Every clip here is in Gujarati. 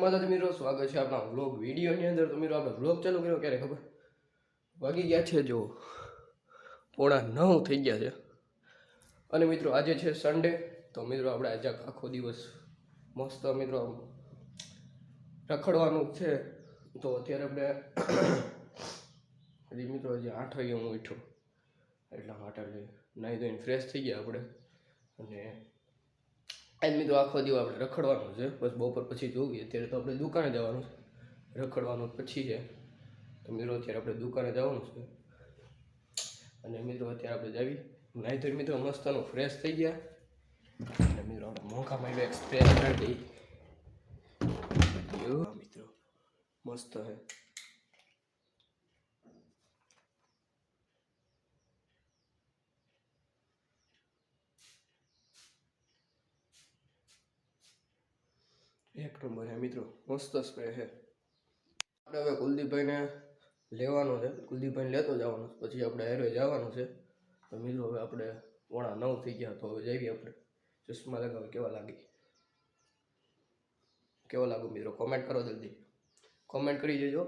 માતાજી મિત્રો સ્વાગત છે આપણા વ્લોગ વિડીયોની અંદર. તો મિત્રો, આપણે વ્લોગ ચાલુ કર્યો ક્યારે ખબર? વાગી ગયા છે જો પોણા નવ થઈ ગયા છે. અને મિત્રો, આજે છે સન્ડે તો મિત્રો, આપણે આજે આખો દિવસ મસ્ત મિત્રો રખડવાનું છે. તો અત્યારે આપણે હજી મિત્રો, હજી આઠ વાગે હું ઉઠ્યો. એટલા માટે નાહી ધોઈને ફ્રેશ થઈ ગયા આપણે. અને આજ મિત્રો આખો દિવસ આપણે રખડવાનું છે. બસ બપોર પછી જોઈએ અત્યારે તો આપણે દુકાને જવાનું છે. રખડવાનું પછી છે. તો મિત્રો, અત્યારે આપણે દુકાને જવાનું છે. અને મિત્રો, અત્યારે આપણે જાવી. નાહી ધોઈ મિત્રો મસ્તનું ફ્રેશ થઈ ગયા. અને મિત્રો, આપણે મોંઘામાં એવો એક્સપ્રેસ કરી મિત્રો, મસ્ત હે એક નંબર હે મિત્રો, મસ્ત સ્પ્રે છે. આપણે હવે કુલદીપભાઈને લેવાનો છે. કુલદીપભાઈને લેતો જવાનો પછી આપણે હેરો જવાનું છે. તો મિત્રો, હવે આપણે પોણા નવ થઈ ગયા તો હવે જઈએ આપણે. ચશ્મા લગાવે કેવા લાગી? કેવા લાગુ મિત્રો? કોમેન્ટ કરો જલ્દી. કોમેન્ટ કરી દેજો.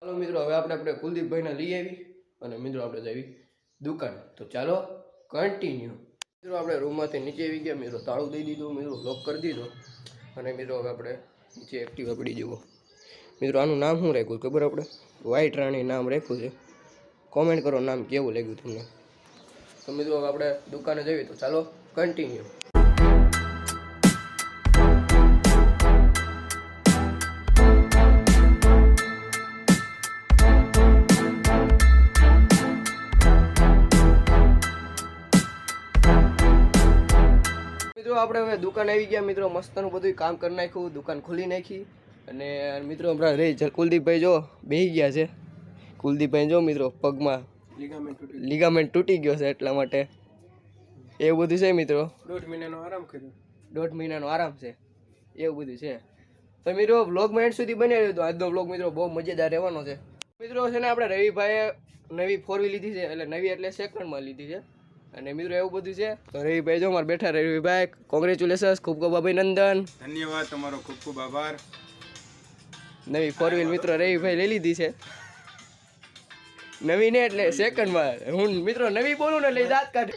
ચાલો મિત્રો, હવે આપણે આપણે કુલદીપભાઈને લઈ આવી અને મિત્રો, આપણે જઈએ દુકાન. તો ચાલો કન્ટિન્યુ મિત્રો, આપણે રૂમમાંથી નીચે આવી ગયા. મિત્રો, તાળું દઈ દીધું. મિત્રો લોક કરી દીધો. અને મિત્રો હવે આપણે નીચે એક્ટિવા પડી જવો મિત્રો આનું નામ શું રાખ્યું ખબર આપણે? વ્હાઈટ રાણી નામ રાખ્યું છે. કોમેન્ટ કરો, નામ કેવું લાગ્યું તમને? તો મિત્રો હવે આપણે દુકાને જઈએ તો ચાલો કન્ટિન્યુ આપણે હવે દુકાન આવી ગયા. મિત્રો મસ્તનું બધું કામ કરી નાખ્યું. દુકાન ખોલી નાખી. અને મિત્રો હમણાં રે કુલદીપભાઈ જો બેસી ગયા છે. કુલદીપભાઈ જો મિત્રો પગમાં લિગામેન્ટ તૂટી ગયો. છે એટલા માટે. એવું બધું છે મિત્રો? દોઢ મહિનાનો આરામ કર્યો. દોઢ મહિનાનો આરામ છે. એવું બધું છે. તો મિત્રો બ્લોગમાં એન્ડ સુધી બની રહ્યો તો આજનો બ્લોગ મિત્રો બહુ મજેદાર રહેવાનો છે. મિત્રો છે ને આપણે રવિભાઈએ નવી ફોર વ્હીલ લીધી છે. એટલે નવી એટલે સેકન્ડમાં લીધી છે. અને મિત્રો એવું બધું છે? તો રવિભાઈ જો મારે બેઠા રવિભાઈ કોંગ્રેચ્યુલેશન્સ ખૂબ ખૂબ અભિનંદન. ધન્યવાદ તમારો ખૂબ ખૂબ આભાર. નવી ફોર વ્હીલ મિત્રો રવિભાઈ લઈ લીધી છે. નવી ને એટલે સેકન્ડમાં હું મિત્રો નવી બોલું ને એટલે દાંત કાઢે.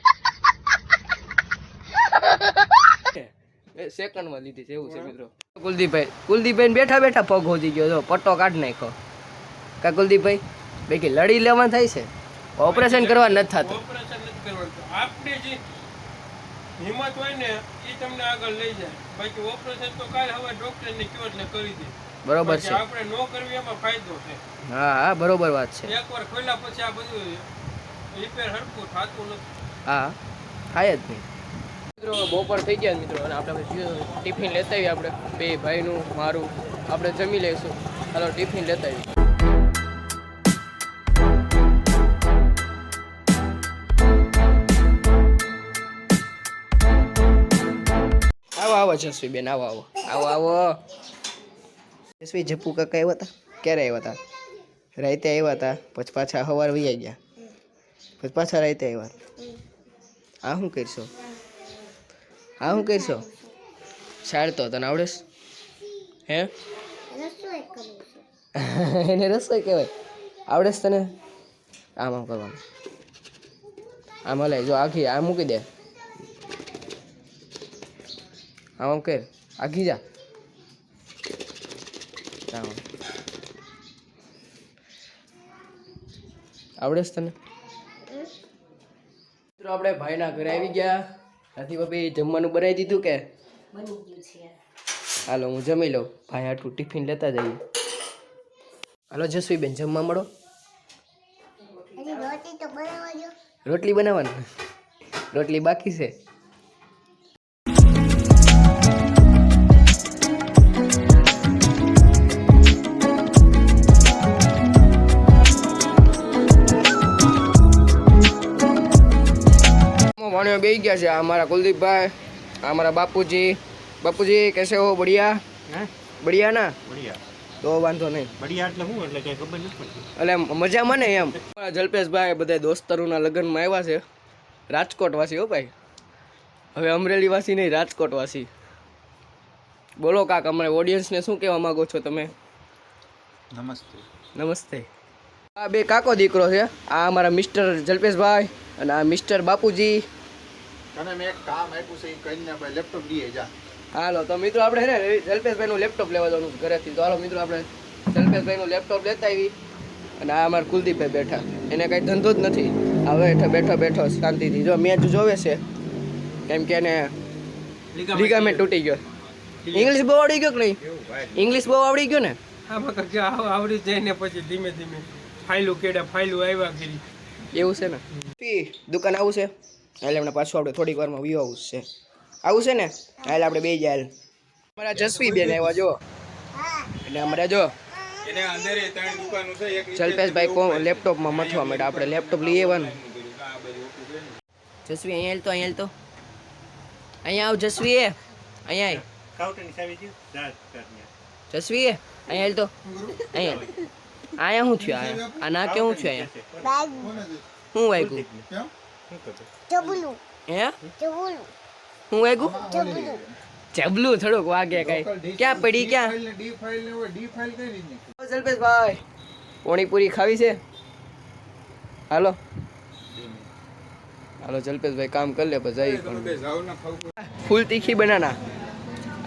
સેકન્ડમાં લીધી છે એવું છે મિત્રો. કુલદીપભાઈ કુલદીપભાઈ બેઠા બેઠા પગ હોજી ગયો. જો પટ્ટો કાઢ નાખ્યો. કા કુલદીપભાઈ? બે લડી લેવાનું થાય છે. ઓપરેશન કરવા નથી થતું. કરવાનું આપણી જે હિંમત હોય ને એ તમને આગળ લઈ જાય. બાકી ઓપરેશન તો કાલ હવે ડોક્ટર ને કયો એટલે કરી દે. બરોબર છે. આપણે નો કરવી એમાં ફાયદો છે. હા હા બરોબર વાત છે. એકવાર ખોલ્યા પછી આ બધું રિપેર હરખું થતું નથી. હા થાય જ નહીં. મિત્રો બપોર થઈ ગયા મિત્રો અને આપણે ટિફિન લેતા આવીએ આપણે. બે ભાઈનું મારું. આપણે જમી લઈશું. હાલો ટિફિન લેતા આવીએ. આવો જસ્વી બેન આવો આવો. આવો આવો. જસવી, જપ્પુ કાકા આવ્યા હતા ક્યારે આવ્યા હતા રાતે આવ્યા હતા પછી પાછા સવાર વૈયા ગયા. પછી પાછા રાતે આવ્યા આ શું કરશો? આ શું કરશો? સાડતો તને આવડેશ હે? એને રસોઈ કહેવાય. આવડેશ તને? આમ આમ કરવાનું. આમ હલાય. જો આખી, આ મૂકી દે. આમ આમ કર. આખી જા આમ. આવડેશ તને? મિત્રો આપણે ભાઈના ઘરે આવી ગયા. નથી ભાભી જમવાનું બનાવી દીધું કે? હાલો હું જમી લઉં. ભાઈ આટલું ટિફિન લેતા જઈએ. હાલો જસવીબેન જમવા મળો. રોટલી બનાવવાની? રોટલી બાકી છે? ભાણિયો બે ગયા છે. આ મારા કુલદીપભાઈ આ મારા બાપુજી. બાપુજી કેસે હો બઢિયા? હે? બઢિયા ના બઢિયા. તો વાંધો નહીં. બઢિયા એટલે હું? એટલે કઈ ખબર નથી પડતી. એટલે મજામાં ને એમ. જલ્પેશભાઈ બધા દોસ્તરોના લગ્નમાં આવ્યા છે. રાજકોટ વાસી હો ભાઈ. હવે અમરેલી વાસી નહીં રાજકોટ વાસી બોલો કાક અમારે ઓડિયન્સને શું કહેવા માંગો છો તમે? નમસ્તે. નમસ્તે. આ બે કાકો દીકરો છે. આ અમારા મિસ્ટર જલ્પેશભાઈ અને આ મિસ્ટર બાપુજી. તને મેં એક કામ આપ્યું છે એ કહીને ભાઈ લેપટોપ લઈએ જા. હાલો તો મિત્રો આપણે છે ને જલ્પેશભાઈનું લેપટોપ લેવા જવાનું છે ઘરેથી. તો હાલો મિત્રો આપણે જલ્પેશભાઈનું લેપટોપ લેતા આવી અને આ અમારા કુલદીપભાઈ બેઠા. એને કાંઈ ધંધો જ નથી. હવે હેઠે બેઠો બેઠો શાંતિથી. જો મેચ જોવે છે. કેમ કે એને લિગામેન્ટ તૂટી ગયો. ઇંગ્લિશ બહુ આવડી ગયો કે નહીં? ઇંગ્લિશ બહુ આવડી ગયો ને? હા આવડી જાય ને પછી ધીમે ધીમે ફાઇલું કેડા ફાઇલું આવ્યા કરી એવું છે ને? પી દુકાન આવું છે? એટલે હમણાં પાછું આપણે થોડીક વારમાં વ્યૂ આવશે છે. આવું છે ને? એટલે આપણે બે જાય અમારા જસવી બેન આવ્યા જો. એટલે અમારે જો. જલ્પેશભાઈ કો લેપટોપમાં મથવા માટે આપણે લેપટોપ લઈ આવવાનું જસવી અહીંયા તો અહીંયા તો. અહીંયા આવ જસવી એ અહીંયા આય. જસવી એ અહીંયા તો. અહીંયા આયા શું થયું? આયા આ ના કેવું થયું અહીંયા? હું વાગ્યું? હું? આગુ જબલું. થોડુંક વાગે કઈ. ક્યાં પડી? ક્યાં? ડી પોણીપુરી ખાવી છે? હાલો. હાલો જલપેશભાઈ કામ કરી લે પછી ફૂલ તીખી બનાના.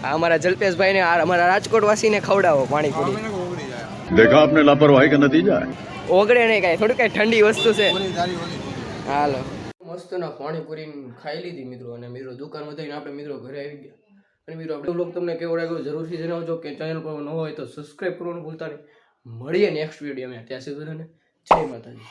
આ અમારા જલ્પેશભાઈ ને અમારા રાજકોટ વાસીને ખવડાવો પાણીપુરી. દેખા આપને લાપરવાહી કે નતીજા ઓગળે નહીં કાંઈ થોડું કાંઈ ઠંડી વસ્તુ છે. હાલો. મસ્તના પાણીપુરી ખાઈ લીધી મિત્રો. અને મિત્રો દુકાન વધારીને આપણે મિત્રો ઘરે આવી ગયા. અને મિત્રો આપણે લોક તમને કેવો લાગ્યો? જરૂરથી જણાવજો કે ચેનલ પર ન હોય તો સબસ્ક્રાઈબ કરવાનું ભૂલતા નહીં. મળીએ નેક્સ્ટ વિડીયોમાં ત્યાં સુધી જય માતાજી.